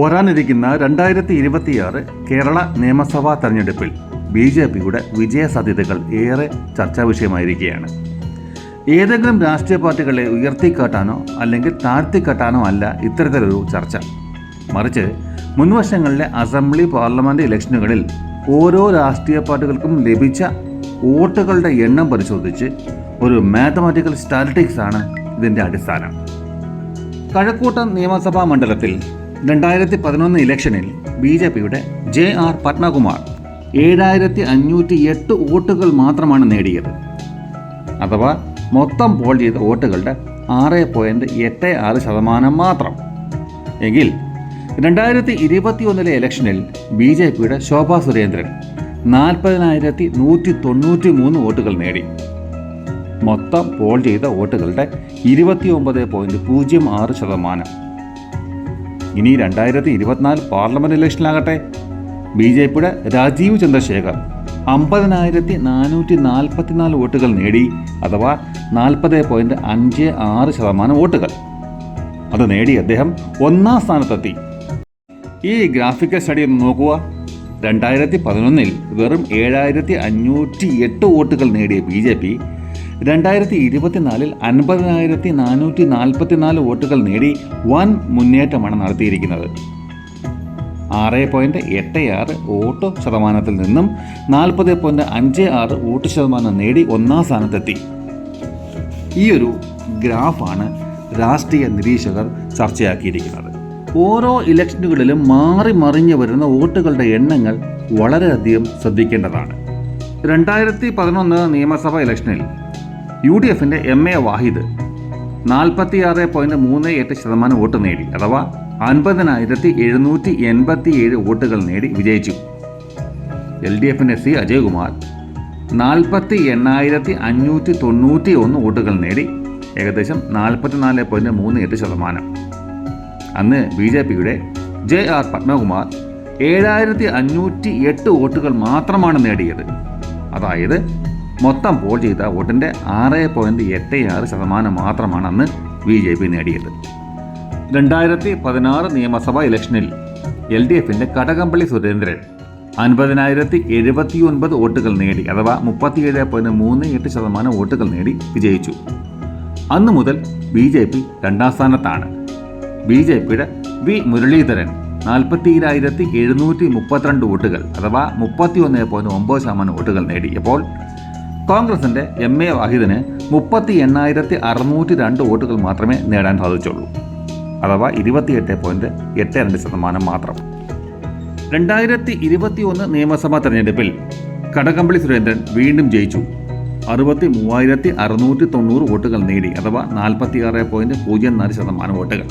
വരാനിരിക്കുന്ന രണ്ടായിരത്തി ഇരുപത്തിയാറ് കേരള നിയമസഭാ തെരഞ്ഞെടുപ്പിൽ ബി ജെ പിയുടെ വിജയസാധ്യതകൾ ഏറെ ചർച്ചാ വിഷയമായിരിക്കുകയാണ് ഏതെങ്കിലും രാഷ്ട്രീയ പാർട്ടികളെ ഉയർത്തിക്കാട്ടാനോ അല്ലെങ്കിൽ താഴ്ത്തിക്കാട്ടാനോ അല്ല ഇത്തരത്തിലൊരു ചർച്ച. മറിച്ച് മുൻവശങ്ങളിലെ അസംബ്ലി പാർലമെന്റ് ഇലക്ഷനുകളിൽ ഓരോ രാഷ്ട്രീയ പാർട്ടികൾക്കും ലഭിച്ച വോട്ടുകളുടെ എണ്ണം പരിശോധിച്ച് ഒരു മാത്തമാറ്റിക്കൽ സ്റ്റാറ്റിസ്റ്റിക്സ് ആണ് ഇതിന്റെ അടിസ്ഥാനം. കഴക്കൂട്ടം നിയമസഭാ മണ്ഡലത്തിൽ രണ്ടായിരത്തി പതിനൊന്ന് ഇലക്ഷനിൽ ബി ജെ പിയുടെ ജെ ആർ പത്മകുമാർ ഏഴായിരത്തി അഞ്ഞൂറ്റി എട്ട് വോട്ടുകൾ മാത്രമാണ് നേടിയത്. അഥവാ മൊത്തം പോൾ ചെയ്ത വോട്ടുകളുടെ ആറ് പോയിന്റ് എട്ട് ആറ് ശതമാനം മാത്രം. എങ്കിൽ രണ്ടായിരത്തി ഇരുപത്തിയൊന്നിലെ ഇലക്ഷനിൽ ബി ജെ പിയുടെ ശോഭാ സുരേന്ദ്രൻ നാൽപ്പതിനായിരത്തി നൂറ്റി തൊണ്ണൂറ്റി മൂന്ന് വോട്ടുകൾ നേടി. മൊത്തം പോൾ ചെയ്ത വോട്ടുകളുടെ ഇരുപത്തി ഒമ്പത് പോയിന്റ് പൂജ്യം ആറ് ശതമാനം. ഇനി രണ്ടായിരത്തി ഇരുപത്തിനാല് പാർലമെന്റ് ഇലക്ഷനിലാകട്ടെ. ബി ജെ പിയുടെ രാജീവ് ചന്ദ്രശേഖർ അമ്പതിനായിരത്തി നാനൂറ്റി നാൽപ്പത്തിനാല് വോട്ടുകൾ നേടി അഥവാ നാൽപ്പത് പോയിന്റ് അഞ്ച് ആറ് ശതമാനം വോട്ടുകൾ. അത് നേടി അദ്ദേഹം ഒന്നാം സ്ഥാനത്തെത്തി. ഈ ഗ്രാഫിക്കൽ സ്റ്റഡി ഒന്ന് നോക്കുക. രണ്ടായിരത്തി പതിനൊന്നിൽ വെറും ഏഴായിരത്തി അഞ്ഞൂറ്റി എട്ട് വോട്ടുകൾ നേടിയ ബി ജെ പി രണ്ടായിരത്തി ഇരുപത്തിനാലിൽ അൻപതിനായിരത്തി നാനൂറ്റി നാൽപ്പത്തിനാല് വോട്ടുകൾ നേടി വൻ മുന്നേറ്റമാണ് നടത്തിയിരിക്കുന്നത്. ആറ് പോയിന്റ് എട്ട് ആറ് വോട്ട് ശതമാനത്തിൽ നിന്നും നാൽപ്പത് പോയിന്റ് അഞ്ച് ആറ് വോട്ട് ശതമാനം നേടി ഒന്നാം സ്ഥാനത്തെത്തി. ഈ ഒരു ഗ്രാഫാണ് രാഷ്ട്രീയ നിരീക്ഷകർ ചർച്ചയാക്കിയിരിക്കുന്നത്. ഓരോ ഇലക്ഷനുകളിലും മാറി മറിഞ്ഞു വരുന്ന വോട്ടുകളുടെ എണ്ണങ്ങൾ വളരെയധികം ശ്രദ്ധിക്കേണ്ടതാണ്. രണ്ടായിരത്തി പതിനൊന്ന് നിയമസഭാ ഇലക്ഷനിൽ യു ഡി എഫിന്റെ എം എ വാഹിദ് നാൽപ്പത്തിയാറ് പോയിന്റ് മൂന്ന് എട്ട് ശതമാനം വോട്ട് നേടി അഥവാ അൻപതിനായിരത്തി എഴുന്നൂറ്റി എൺപത്തി ഏഴ് വോട്ടുകൾ നേടി വിജയിച്ചു. എൽ ഡി എഫിന്റെ സി അജയ്കുമാർ നാൽപ്പത്തി എണ്ണായിരത്തി അഞ്ഞൂറ്റി തൊണ്ണൂറ്റി ഒന്ന് വോട്ടുകൾ നേടി ഏകദേശം നാൽപ്പത്തിനാല് പോയിന്റ് മൂന്ന് എട്ട് ശതമാനം. അന്ന് ബി ജെ പിയുടെ ജെ ആർ പത്മകുമാർ ഏഴായിരത്തി അഞ്ഞൂറ്റി എട്ട് വോട്ടുകൾ മാത്രമാണ് നേടിയത്. അതായത് മൊത്തം പോൾ ചെയ്ത വോട്ടിന്റെ ആറ് പോയിന്റ് എട്ട് ആറ് ശതമാനം മാത്രമാണ് അന്ന് ബി ജെ പി നേടിയത്. രണ്ടായിരത്തി പതിനാറ് നിയമസഭാ ഇലക്ഷനിൽ എൽ ഡി എഫിന്റെ കടകംപള്ളി സുരേന്ദ്രൻ അൻപതിനായിരത്തി എഴുപത്തി ഒൻപത് വോട്ടുകൾ നേടി അഥവാ മുപ്പത്തിയേഴ് പോയിന്റ് മൂന്ന് എട്ട് ശതമാനം വോട്ടുകൾ നേടി വിജയിച്ചു. അന്നു മുതൽ ബി ജെ പി രണ്ടാം സ്ഥാനത്താണ്. ബി ജെ പിയുടെ വി മുരളീധരൻ നാൽപ്പത്തിരായിരത്തി എഴുന്നൂറ്റി മുപ്പത്തിരണ്ട് വോട്ടുകൾ അഥവാ മുപ്പത്തി ഒന്ന് പോയിന്റ് ഒമ്പത് ശതമാനം വോട്ടുകൾ നേടിയപ്പോൾ കോൺഗ്രസിന്റെ എം എ വാഹിദിന് മുപ്പത്തി എണ്ണായിരത്തി അറുന്നൂറ്റി രണ്ട് വോട്ടുകൾ മാത്രമേ നേടാൻ സാധിച്ചുള്ളൂ. അഥവാ ഇരുപത്തിയെട്ട് പോയിന്റ് എട്ട് രണ്ട് ശതമാനം മാത്രം. രണ്ടായിരത്തി ഇരുപത്തി ഒന്ന് നിയമസഭാ തെരഞ്ഞെടുപ്പിൽ കടകംപള്ളി സുരേന്ദ്രൻ വീണ്ടും ജയിച്ചു. അറുപത്തി മൂവായിരത്തി അറുന്നൂറ്റി തൊണ്ണൂറ് വോട്ടുകൾ നേടി അഥവാ നാൽപ്പത്തിയാറ് പോയിന്റ് പൂജ്യം നാല് ശതമാനം വോട്ടുകൾ.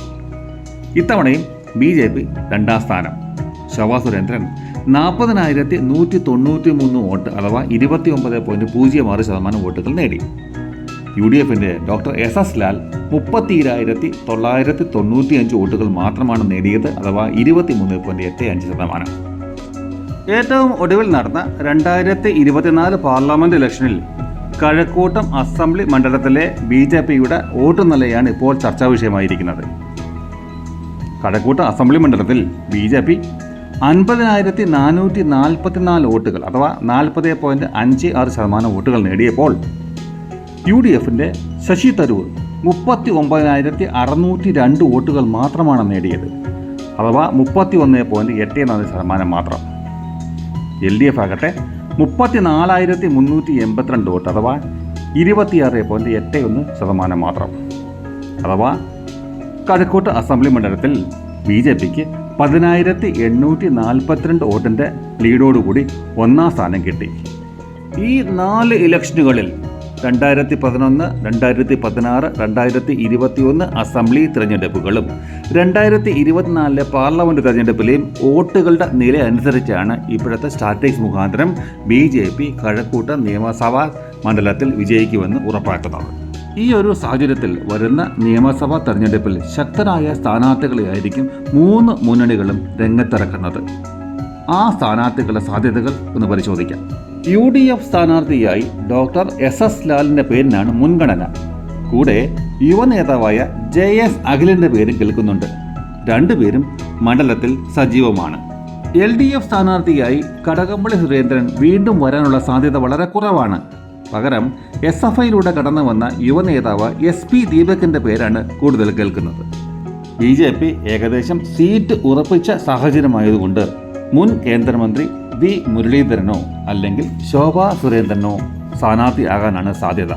ഇത്തവണയും ബി ജെ പി രണ്ടാം സ്ഥാനം. ശോഭാ സുരേന്ദ്രൻ നാൽപ്പതിനായിരത്തി നൂറ്റി തൊണ്ണൂറ്റി മൂന്ന് വോട്ട് അഥവാ ഇരുപത്തി ഒമ്പത് പോയിന്റ് പൂജ്യം ആറ് ശതമാനം വോട്ടുകൾ നേടി. യു ഡി എഫിന്റെ ഡോക്ടർ എസ് എസ് ലാൽ മുപ്പത്തിരായിരത്തി തൊള്ളായിരത്തി തൊണ്ണൂറ്റി അഞ്ച് വോട്ടുകൾ മാത്രമാണ് നേടിയത് അഥവാ ഇരുപത്തി മൂന്ന് പോയിന്റ് എട്ട് അഞ്ച് ശതമാനം. ഏറ്റവും ഒടുവിൽ നടന്ന രണ്ടായിരത്തി ഇരുപത്തിനാല് പാർലമെന്റ് ഇലക്ഷനിൽ കഴക്കൂട്ടം അസംബ്ലി മണ്ഡലത്തിലെ ബി ജെ പിയുടെ വോട്ട് നിലയാണ് ഇപ്പോൾ ചർച്ചാ വിഷയമായിരിക്കുന്നത്. കഴക്കൂട്ടം അസംബ്ലി മണ്ഡലത്തിൽ ബി ജെ പി അൻപതിനായിരത്തി നാനൂറ്റി നാൽപ്പത്തിനാല് വോട്ടുകൾ അഥവാ നാൽപ്പത് പോയിന്റ് അഞ്ച് ആറ് ശതമാനം വോട്ടുകൾ നേടിയപ്പോൾ യു ഡി എഫിന്റെ ശശി തരൂർ മുപ്പത്തി ഒമ്പതിനായിരത്തി അറുന്നൂറ്റി രണ്ട് വോട്ടുകൾ മാത്രമാണ് നേടിയത് അഥവാ മുപ്പത്തി ഒന്ന് പോയിന്റ് എട്ട് നാല് ശതമാനം മാത്രം. എൽ ഡി എഫ് ആകട്ടെ മുപ്പത്തി നാലായിരത്തി മുന്നൂറ്റി എൺപത്തിരണ്ട് വോട്ട് അഥവാ ഇരുപത്തിയാറ് പോയിന്റ് എട്ട് ഒന്ന് ശതമാനം മാത്രം. അഥവാ കഴക്കൂട്ട് അസംബ്ലി മണ്ഡലത്തിൽ ബി ജെ പിക്ക് പതിനായിരത്തി എണ്ണൂറ്റി നാൽപ്പത്തിരണ്ട് വോട്ടിന്റെ ലീഡോടുകൂടി ഒന്നാം സ്ഥാനം കിട്ടി. ഈ നാല് ഇലക്ഷനുകളിൽ രണ്ടായിരത്തി പതിനൊന്ന് രണ്ടായിരത്തി പതിനാറ് രണ്ടായിരത്തി ഇരുപത്തി ഒന്ന് അസംബ്ലി തിരഞ്ഞെടുപ്പുകളും രണ്ടായിരത്തി ഇരുപത്തിനാലിലെ പാർലമെന്റ് തിരഞ്ഞെടുപ്പിലെയും വോട്ടുകളുടെ നില അനുസരിച്ചാണ് ഇപ്പോഴത്തെ സ്റ്റാറ്റിക്സ് മുഖാന്തരം ബി ജെ പി കഴക്കൂട്ടം നിയമസഭാ മണ്ഡലത്തിൽ വിജയിക്കുമെന്ന് ഉറപ്പാക്കുന്നത്. ഈ ഒരു സാഹചര്യത്തിൽ വരുന്ന നിയമസഭാ തെരഞ്ഞെടുപ്പിൽ ശക്തരായ സ്ഥാനാർത്ഥികളെയായിരിക്കും മൂന്ന് മുന്നണികളും രംഗത്തിറക്കുന്നത്. ആ സ്ഥാനാർത്ഥികളുടെ സാധ്യതകൾ ഒന്ന് പരിശോധിക്കാം. യു ഡി എഫ് സ്ഥാനാർത്ഥിയായി ഡോക്ടർ എസ് എസ് ലാലിന്റെ പേരിനാണ് മുൻഗണന. കൂടെ യുവനേതാവായ ജെ എസ് അഖിലിന്റെ പേരും കേൾക്കുന്നുണ്ട്. രണ്ടുപേരും മണ്ഡലത്തിൽ സജീവമാണ്. എൽ ഡി എഫ് സ്ഥാനാർത്ഥിയായി കടകംപള്ളി സുരേന്ദ്രൻ വീണ്ടും വരാനുള്ള സാധ്യത വളരെ കുറവാണ്. പകരം എസ് എഫ് ഐയിലൂടെ കടന്നു വന്ന യുവനേതാവ് എസ് പി ദീപകിന്റെ പേരാണ് കൂടുതൽ കേൾക്കുന്നത്. ബി ജെ പി ഏകദേശം സീറ്റ് ഉറപ്പിച്ച സാഹചര്യമായതുകൊണ്ട് മുൻ കേന്ദ്രമന്ത്രി വി മുരളീധരനോ അല്ലെങ്കിൽ ശോഭാ സുരേന്ദ്രനോ സ്ഥാനാർത്ഥിയാകാനാണ് സാധ്യത.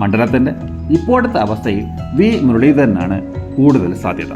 മണ്ഡലത്തിന്റെ ഇപ്പോഴത്തെ അവസ്ഥയിൽ വി മുരളീധരനാണ് കൂടുതൽ സാധ്യത.